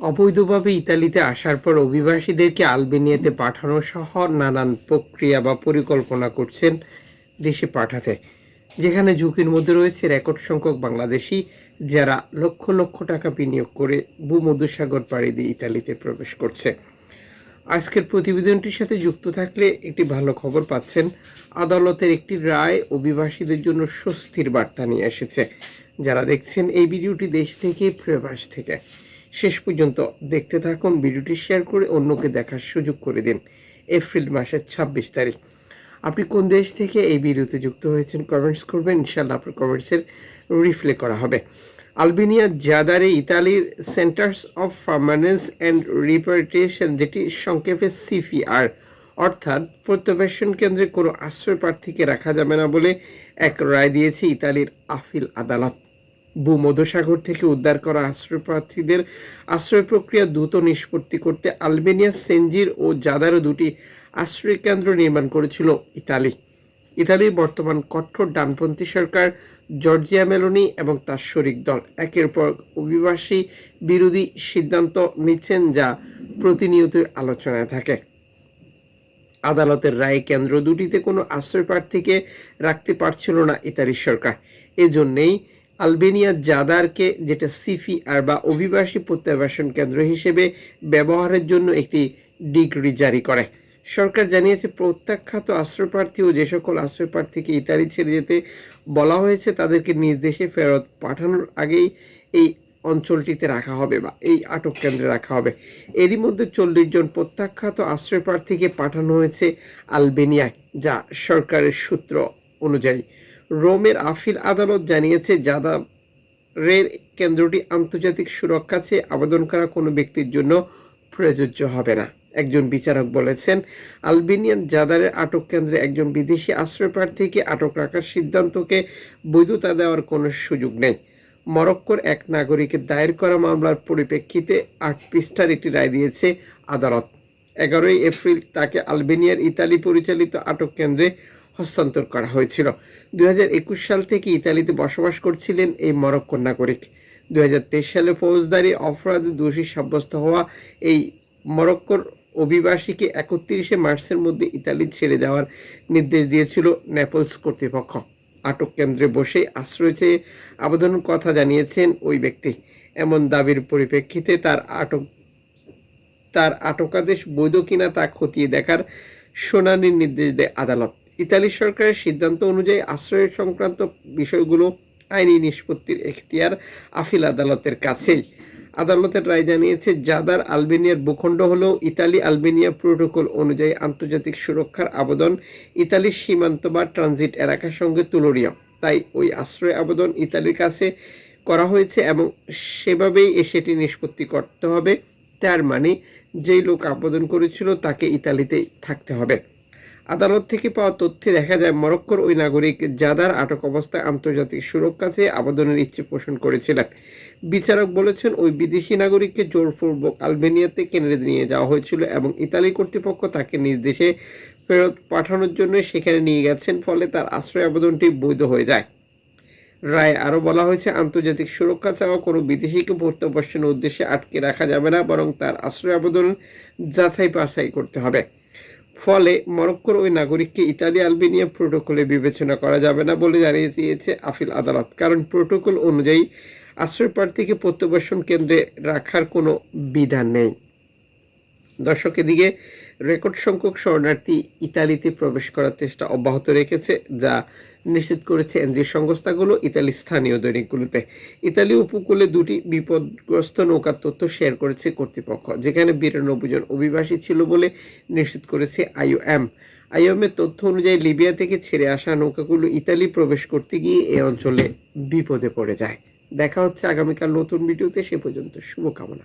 অবৈধভাবে ইতালিতে আসার পর অভিবাসীদেরকে আলবেনিয়াতে পাঠানো সহ নানান প্রক্রিয়া বা পরিকল্পনা করছেন দেশে পাঠাতে, যেখানে ঝুঁকির মধ্যে রয়েছে রেকর্ড সংখ্যক বাংলাদেশি যারা লক্ষ লক্ষ টাকা বিনিয়োগ করে ভূমধ্যসাগর পাড়ি দিয়ে ইতালিতে প্রবেশ করছে। আজকের প্রতিবেদনটির সাথে যুক্ত থাকলে একটি ভালো খবর পাচ্ছেন, আদালতের একটি রায় অভিবাসীদের জন্য স্বস্তির বার্তা নিয়ে এসেছে, যারা দেখছেন এই ভিডিওটি দেশ থেকে, প্রবাস থেকে। শেষ পর্যন্ত দেখতে থাকুন, ভিডিওটি শেয়ার করে অন্যকে দেখার সুযোগ করে দিন। এপ্রিল মাসের ছাব্বিশ তারিখ। আপনি কোন দেশ থেকে এই ভিডিওতে যুক্ত হয়েছেন কমেন্টস করবেন ইনশাল্লাহ আপনার কমেন্টসের রিপ্লে করা হবে। আলবেনিয়া, জাদারে, ইতালির centres of permanence and repatriation যেটি সংক্ষেপে সিপিআর অর্থাৎ প্রত্যাবাসন কেন্দ্রে কোনো আশ্রয় প্রার্থীকে রাখা যাবে না বলে এক রায় দিয়েছে ইতালির আপিল আদালত। ভূমধ্যসাগর থেকে উদ্ধার করা আশ্রয় প্রার্থীদের আশ্রয় প্রক্রিয়া দ্রুত নিষ্পত্তি করতে আলবেনিয়া, সেনজির ও জাদারও দুটি আশ্রয় কেন্দ্র নির্মাণ করেছিল ইতালি। ইতালির বর্তমান কঠোর ডানপন্থী সরকার, জর্জিয়া মেলোনি এবং তার শরিক দল। একের পর অভিবাসী বিরোধী সিদ্ধান্ত নিচ্ছেন যা প্রতিনিয়ত আলোচনায় থাকে। আদালতের রায়ে কেন্দ্র দুটিতে কোনো আশ্রয় প্রার্থীকে রাখতে পারছিল না ইতালি সরকার। এজন্যেই আলবেনিয়া জাদারকে, যেটা সিফি আর বা অভিবাসী প্রত্যাবাসন কেন্দ্র হিসেবে ব্যবহারের জন্য একটি ডিগ্রি জারি করে। সরকার জানিয়েছে, প্রত্যাখ্যাত আশ্রয়প্রার্থী ও যে সকল আশ্রয়প্রার্থীকে ইতালি ছেড়ে যেতে বলা হয়েছে, তাদেরকে নিজ দেশে ফেরত পাঠানোর আগেই এই অঞ্চলটিতে রাখা হবে বা এই আটক কেন্দ্রে রাখা হবে। এরই মধ্যে চল্লিশ জন প্রত্যাখ্যাত আশ্রয় প্রার্থীকে পাঠানো হয়েছে আলবেনিয়ায়, যা সরকারের সূত্র অনুযায়ী। রোমের আফিল আদালত জানিয়েছে জাদারের কেন্দ্রটি আন্তর্জাতিক সুরক্ষা চেয়ে আবেদন করা কোনো ব্যক্তির জন্য প্রযোজ্য হবে না। একজন বিচারক বলেছেন, আলবেনিয়ান জাদারের আটক কেন্দ্রে একজন বিদেশি আশ্রয় প্রার্থীকে আটক রাখার সিদ্ধান্তকে বৈধতা দেওয়ার কোনো সুযোগ নেই। মরক্কোর এক নাগরিকের দায়ের করা মামলার পরিপ্রেক্ষিতে আট পৃষ্ঠার একটি রায় দিয়েছে আদালত। এগারোই এপ্রিল তাকে আলবেনিয়ার ইতালি পরিচালিত আটক কেন্দ্রে হস্তান্তর করা হয়েছিল। দুই হাজার একুশ সাল থেকে ইতালিতে বসবাস করছিলেন এই মরক্কোর নাগরিক। দুই হাজার তেইশ সালে ফৌজদারি অপরাধে দোষী সাব্যস্ত হওয়া এই মরক্কোর অভিবাসীকে একত্রিশে মার্চের মধ্যে ইতালি ছেড়ে দেওয়ার নির্দেশ দিয়েছিল নেপলস কর্তৃপক্ষ। আটক কেন্দ্রে বসে আশ্রয় চেয়ে আবেদনের কথা জানিয়েছেন ওই ব্যক্তি। এমন দাবির পরিপ্রেক্ষিতে তার আটক তার আটকাদেশ বৈধ কিনা তা খতিয়ে দেখার শুনানির নির্দেশ দেয় আদালত। ইতালি সরকারের সিদ্ধান্ত অনুযায়ী আশ্রয় সংক্রান্ত বিষয়গুলো আইনি নিষ্পত্তির এখতিয়ার আফিল আদালতের কাছেই। আদালতের রায় জানিয়েছে, জাদার আলবেনিয়ার ভূখণ্ড হলেও ইতালি আলবেনিয়া প্রোটোকল অনুযায়ী আন্তর্জাতিক সুরক্ষার আবেদন ইতালির সীমান্ত বা ট্রানজিট এলাকার সঙ্গে তুলনীয়। তাই ওই আশ্রয় আবেদন ইতালির কাছে করা হয়েছে এবং সেভাবেই সেটি নিষ্পত্তি করতে হবে। তার মানে যেই লোক আবেদন করেছিল তাকে ইতালিতেই থাকতে হবে। আদালত থেকে পাওয়া তথ্যে দেখা যায়, মরক্কোর ওই নাগরিক জাদার আটক অবস্থায় আন্তর্জাতিক সুরক্ষা চেয়ে আবেদনের ইচ্ছে পোষণ করেছিলেন। বিচারক বলেছেন, ওই বিদেশি নাগরিককে জোরপূর্বক আলবেনিয়াতে কেন্দ্রে নিয়ে যাওয়া হয়েছিল এবং ইতালি কর্তৃপক্ষ তাকে নিজ দেশে ফেরত পাঠানোর জন্য সেখানে নিয়ে গেছেন, ফলে তার আশ্রয় আবেদনটি বৈধ হয়ে যায়। রায় আরও বলা হয়েছে, আন্তর্জাতিক সুরক্ষা চাওয়া কোনো বিদেশিকে প্রত্যাবর্ষণের উদ্দেশ্যে আটকে রাখা যাবে না, বরং তার আশ্রয় আবেদন যাচাই বাছাই করতে হবে। ফলে মরক্কোর ওই নাগরিককে ইতালি আলবেনিয়া প্রোটোকলে বিবেচনা করা যাবে না বলে জানিয়ে দিয়েছে আফিল আদালত। কারণ প্রোটোকল অনুযায়ী আশ্রয় প্রার্থীকে প্রত্যাবাসন কেন্দ্রে রাখার কোনো বিধান নেই। দর্শক, এদিকে রেকর্ড সংখ্যক শরণার্থী ইতালিতে প্রবেশ করার চেষ্টা অব্যাহত রেখেছে, যা নিশ্চিত করেছে এনজিও সংস্থাগুলো ইতালি স্থানীয় দৈনিকগুলোতে। ইতালি উপকূলে দুটি বিপদগ্রস্ত নৌকার তথ্য শেয়ার করেছে কর্তৃপক্ষ, যেখানে বিরানব্বই জন অভিবাসী ছিল বলে নিশ্চিত করেছে আইওএম। আইওএমের তথ্য অনুযায়ী, লিবিয়া থেকে ছেড়ে আসা নৌকাগুলো ইতালি প্রবেশ করতে গিয়ে এই অঞ্চলে বিপদে পড়ে যায়। দেখা হচ্ছে আগামীকাল নতুন ভিডিওতে, সে পর্যন্ত শুভকামনা।